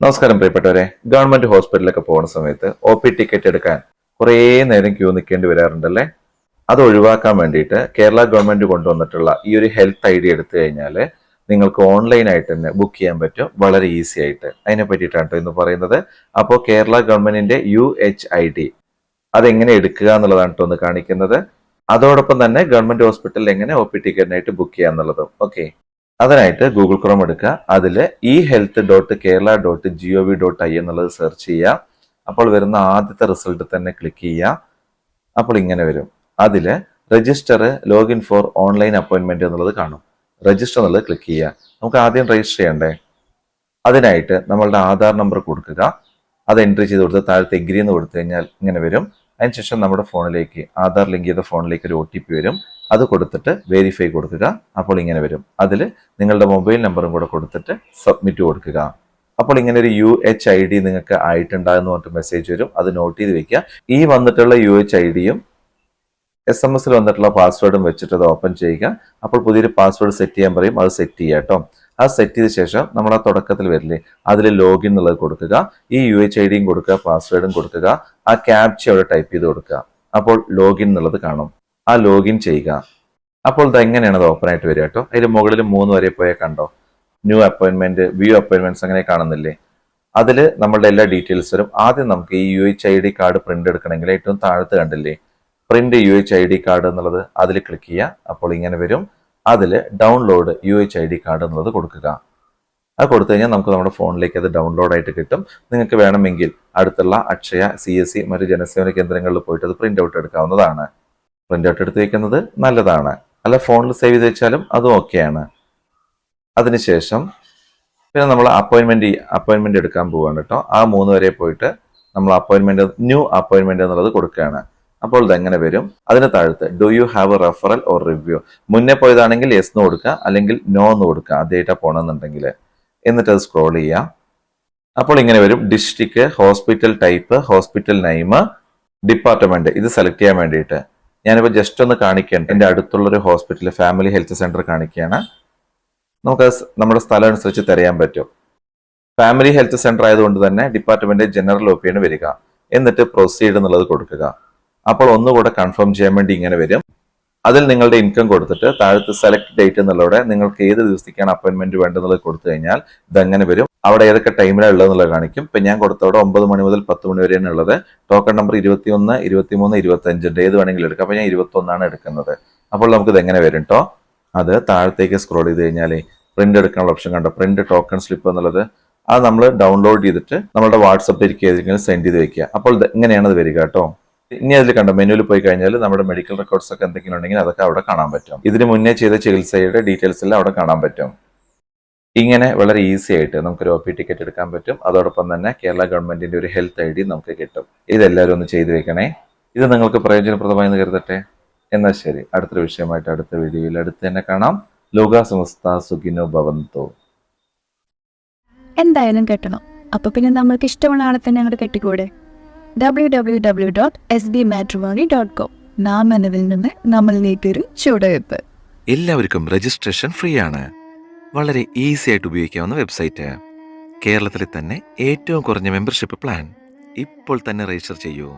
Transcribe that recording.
നമസ്കാരം പ്രിയപ്പെട്ടവരെ. ഗവൺമെന്റ് ഹോസ്പിറ്റലിലൊക്കെ പോകുന്ന സമയത്ത് ഒ പി ടിക്കറ്റ് എടുക്കാൻ കുറേ നേരം ക്യൂ നിൽക്കേണ്ടി വരാറുണ്ടല്ലേ? അത് ഒഴിവാക്കാൻ വേണ്ടിയിട്ട് കേരള ഗവൺമെന്റ് കൊണ്ടുവന്നിട്ടുള്ള ഈ ഒരു ഹെൽത്ത് ഐ ഡി എടുത്തു കഴിഞ്ഞാൽ നിങ്ങൾക്ക് ഓൺലൈനായിട്ട് തന്നെ ബുക്ക് ചെയ്യാൻ പറ്റും. വളരെ ഈസി ആയിട്ട്. അതിനെ പറ്റിയിട്ടാണ് ഇന്ന് പറയുന്നത്. അപ്പോൾ കേരള ഗവൺമെന്റിന്റെ യു എച്ച് ഐ ഡി അതെങ്ങനെ എടുക്കുക എന്നുള്ളതാണ് കേട്ടോ ഒന്ന് കാണിക്കുന്നത്. അതോടൊപ്പം തന്നെ ഗവൺമെന്റ് ഹോസ്പിറ്റലിൽ എങ്ങനെ ഒ പി ടിക്കറ്റിനായിട്ട് ബുക്ക് ചെയ്യാന്നുള്ളതും. ഓക്കെ. അതിനായിട്ട് ഗൂഗിൾ ക്രോം എടുക്കുക. അതിൽ e health dot Kerala dot G O V dot I എന്നുള്ളത് സെർച്ച് ചെയ്യുക. അപ്പോൾ വരുന്ന ആദ്യത്തെ റിസൾട്ട് തന്നെ ക്ലിക്ക് ചെയ്യുക. അപ്പോൾ ഇങ്ങനെ വരും. അതിൽ രജിസ്റ്റർ ലോഗിൻ ഫോർ ഓൺലൈൻ അപ്പോയിൻമെന്റ് എന്നുള്ളത് കാണും. രജിസ്റ്റർ എന്നുള്ളത് ക്ലിക്ക് ചെയ്യുക. നമുക്ക് ആദ്യം രജിസ്റ്റർ ചെയ്യണ്ടേ? അതിനായിട്ട് നമ്മളുടെ ആധാർ നമ്പർ കൊടുക്കുക. അത് എൻട്രി ചെയ്ത് കൊടുത്ത് താഴത്തെ എഗ്രി എന്ന് കൊടുത്തു കഴിഞ്ഞാൽ ഇങ്ങനെ വരും. അതിനുശേഷം നമ്മുടെ ഫോണിലേക്ക് ആധാർ ലിങ്ക് ചെയ്ത ഫോണിലേക്ക് ഒരു ഒ ടി പി വരും. അത് കൊടുത്തിട്ട് വെരിഫൈ കൊടുക്കുക. അപ്പോൾ ഇങ്ങനെ വരും. അതിൽ നിങ്ങളുടെ മൊബൈൽ നമ്പറും കൂടെ കൊടുത്തിട്ട് സബ്മിറ്റ് കൊടുക്കുക. അപ്പോൾ ഇങ്ങനെ ഒരു യു എച്ച് ഐ ഡി നിങ്ങൾക്ക് ആയിട്ടുണ്ടാകുന്ന പറഞ്ഞിട്ട് മെസ്സേജ് വരും. അത് നോട്ട് ചെയ്ത് വെക്കുക. ഈ വന്നിട്ടുള്ള യു എച്ച് ഐ ഡിയും എസ് എം എസിൽ വന്നിട്ടുള്ള പാസ്വേഡും വെച്ചിട്ട് അത് ഓപ്പൺ ചെയ്യുക. അപ്പോൾ പുതിയൊരു പാസ്വേഡ് സെറ്റ് ചെയ്യാൻ പറയും. അത് സെറ്റ് ചെയ്യുക കേട്ടോ അത് സെറ്റ് ചെയ്ത ശേഷം നമ്മൾ ആ തുടക്കത്തിൽ വരില്ലേ അതിൽ ലോഗിൻ എന്നുള്ളത് കൊടുക്കുക ഈ യു എച്ച് ഐ ഡിയും കൊടുക്കുക പാസ്വേഡും കൊടുക്കുക ആ ക്യാപ്ച അവിടെ ടൈപ്പ് ചെയ്ത് കൊടുക്കുക. അപ്പോൾ ലോഗിൻ എന്നുള്ളത് കാണും. ആ ലോഗിൻ ചെയ്യുക. അപ്പോൾ ഇത് എങ്ങനെയാണ് അത് ഓപ്പൺ ആയിട്ട് വരിക കേട്ടോ? അതിൽ മുകളിൽ മൂന്ന് വരെ പോയാൽ കണ്ടോ? ന്യൂ അപ്പോയിന്റ്മെന്റ് വ്യൂ അപ്പോയിന്റ്മെന്റ്സ് അങ്ങനെ കാണുന്നില്ലേ? അതിൽ നമ്മളുടെ എല്ലാ ഡീറ്റെയിൽസ് വരും. ആദ്യം നമുക്ക് ഈ U H I D card print എടുക്കണമെങ്കിൽ ഏറ്റവും താഴത്ത് കണ്ടില്ലേ? Print U H I D card എന്നുള്ളത് അതിൽ ക്ലിക്ക് ചെയ്യുക. അപ്പോൾ ഇങ്ങനെ വരും. അതിൽ download U H I D card എന്നുള്ളത് കൊടുക്കുക. അത് കൊടുത്തു കഴിഞ്ഞാൽ നമുക്ക് നമ്മുടെ ഫോണിലേക്ക് അത് ഡൗൺലോഡ് ആയിട്ട് കിട്ടും. നിങ്ങൾക്ക് വേണമെങ്കിൽ അടുത്തുള്ള അക്ഷയ സി എസ് സി മറ്റു ജനസേവന കേന്ദ്രങ്ങളിൽ പോയിട്ട് അത് പ്രിന്റ് ഔട്ട് എടുക്കാവുന്നതാണ്. പ്രിന്റ് ഔട്ട് എടുത്ത് വയ്ക്കുന്നത് നല്ലതാണ്. അല്ല ഫോണിൽ സേവ് ചെയ്ത് വെച്ചാലും അതും ഓക്കെയാണ്. അതിനുശേഷം പിന്നെ നമ്മൾ അപ്പോയിൻമെന്റ് അപ്പോയിൻമെന്റ് എടുക്കാൻ പോവുകയാണ് കേട്ടോ. ആ മൂന്ന് വരെ പോയിട്ട് നമ്മൾ അപ്പോയിൻമെന്റ് ന്യൂ അപ്പോയിൻമെന്റ് എന്നുള്ളത് കൊടുക്കുകയാണ്. അപ്പോൾ ഇതെങ്ങനെ വരും? അതിന് താഴത്ത് do you have a referral or review മുന്നേ പോയതാണെങ്കിൽ യെസ് എന്ന് കൊടുക്കുക അല്ലെങ്കിൽ നോ എന്ന് കൊടുക്കുക ആദ്യമായിട്ട് പോകണമെന്നുണ്ടെങ്കിൽ എന്നിട്ട് അത് സ്ക്രോൾ ചെയ്യുക. അപ്പോൾ ഇങ്ങനെ വരും. District hospital type hospital name department ഇത് സെലക്ട് ചെയ്യാൻ വേണ്ടിയിട്ട്. ഞാനിപ്പോൾ ജസ്റ്റ് ഒന്ന് കാണിക്കുകയാണ്. എന്റെ അടുത്തുള്ളൊരു ഹോസ്പിറ്റൽ ഫാമിലി ഹെൽത്ത് സെന്റർ കാണിക്കുകയാണ്. നമുക്ക് നമ്മുടെ സ്ഥലം അനുസരിച്ച് തിരയാൻ പറ്റും. ഫാമിലി ഹെൽത്ത് സെന്റർ ആയതുകൊണ്ട് തന്നെ ഡിപ്പാർട്ട്മെന്റ് ജനറൽ ഒ പിയാണ് വരിക. എന്നിട്ട് പ്രൊസീഡ് എന്നുള്ളത് കൊടുക്കുക. അപ്പോൾ ഒന്നുകൂടെ കൺഫേം ചെയ്യാൻ വേണ്ടി ഇങ്ങനെ വരും. അതിൽ നിങ്ങളുടെ ഇൻകം കൊടുത്തിട്ട് താഴത്ത് സെലക്ട് ഡേറ്റ് എന്നുള്ളവിടെ നിങ്ങൾക്ക് ഏത് ദിവസത്തേക്കാണ് അപ്പോയിൻമെന്റ് വേണ്ടതെന്നുള്ളത് കൊടുത്തു കഴിഞ്ഞാൽ ഇതെങ്ങനെ വരും. അവിടെ ഏതൊക്കെ ടൈമിലാണ് ഉള്ളതെന്നുള്ളത് കാണിക്കും. ഇപ്പം ഞാൻ കൊടുത്തവിടെ ഒമ്പത് മണി മുതൽ പത്ത് മണി വരെയാണ് ഉള്ളത്. ടോക്കൺ നമ്പർ ഇരുപത്തി ഒന്ന് ഇരുപത്തി മൂന്ന് ഇരുപത്തി അഞ്ചിന്റെ ഏത് വേണമെങ്കിലും എടുക്കാം. അപ്പോൾ ഞാൻ ഇരുപത്തി ഒന്നാണ് എടുക്കുന്നത്. അപ്പോൾ നമുക്ക് ഇതെങ്ങനെ വരും കേട്ടോ അത് താഴത്തേക്ക് സ്ക്രോൾ ചെയ്ത് കഴിഞ്ഞാൽ പ്രിന്റ് എടുക്കാനുള്ള ഓപ്ഷൻ കണ്ടോ? പ്രിന്റ് ടോക്കൺ സ്ലിപ്പ് എന്നുള്ളത്. അത് നമ്മൾ ഡൗൺലോഡ് ചെയ്തിട്ട് നമ്മുടെ വാട്സപ്പിലേക്ക് ഏതെങ്കിലും സെൻഡ് ചെയ്ത് വെക്കുക. അപ്പോൾ ഇങ്ങനെയാണ് അത് വരിക കേട്ടോ ഇനി അതിൽ കണ്ട മെനുവിൽ പോയി കഴിഞ്ഞാൽ നമ്മുടെ മെഡിക്കൽ റെക്കോർഡ്സ് ഒക്കെ എന്തെങ്കിലും ഉണ്ടെങ്കിൽ അതൊക്കെ അവിടെ കാണാൻ പറ്റും. ഇതിന് മുന്നേ ചെയ്ത ചികിത്സയുടെ ഡീറ്റെയിൽസ് എല്ലാം അവിടെ കാണാൻ പറ്റും. ഇങ്ങനെ വളരെ ഈസി ആയിട്ട് നമുക്കൊരു ഒ പി ടിക്കറ്റ് എടുക്കാൻ പറ്റും. അതോടൊപ്പം തന്നെ കേരള ഗവൺമെന്റിന്റെ ഒരു ഹെൽത്ത് ഐ ഡി നമുക്ക് കിട്ടും. ഇതെല്ലാവരും ഒന്ന് ചെയ്തു വെക്കണേ. ഇത് നിങ്ങൾക്ക് പ്രയോജനപ്രദമായി കരുതട്ടെ. എന്നാൽ ശരി അടുത്തൊരു വിഷയമായിട്ട് അടുത്ത വീഡിയോയിൽ അടുത്ത് തന്നെ കാണാം. ലോക സമസ്ത സുഖിനോ ഭവന്തോ. എന്തായാലും കെട്ടണം. അപ്പൊ പിന്നെ നമ്മൾക്ക് ഇഷ്ടമുള്ള ആളെ തന്നെ അങ്ങോട്ട് കെട്ടിക്കൂടെ? W W W dot S B matrimony dot com നാം എന്നതിൽ നിന്ന് നമ്മളിലേക്കൊരു ചുവടുവെപ്പ് എല്ലാവർക്കും രജിസ്ട്രേഷൻ ഫ്രീ ആണ്. വളരെ ഈസി ആയിട്ട് ഉപയോഗിക്കാവുന്ന വെബ്സൈറ്റ് കേരളത്തിലെ തന്നെ ഏറ്റവും കുറഞ്ഞ മെമ്പർഷിപ്പ് പ്ലാൻ ഇപ്പോൾ തന്നെ രജിസ്റ്റർ ചെയ്യൂ.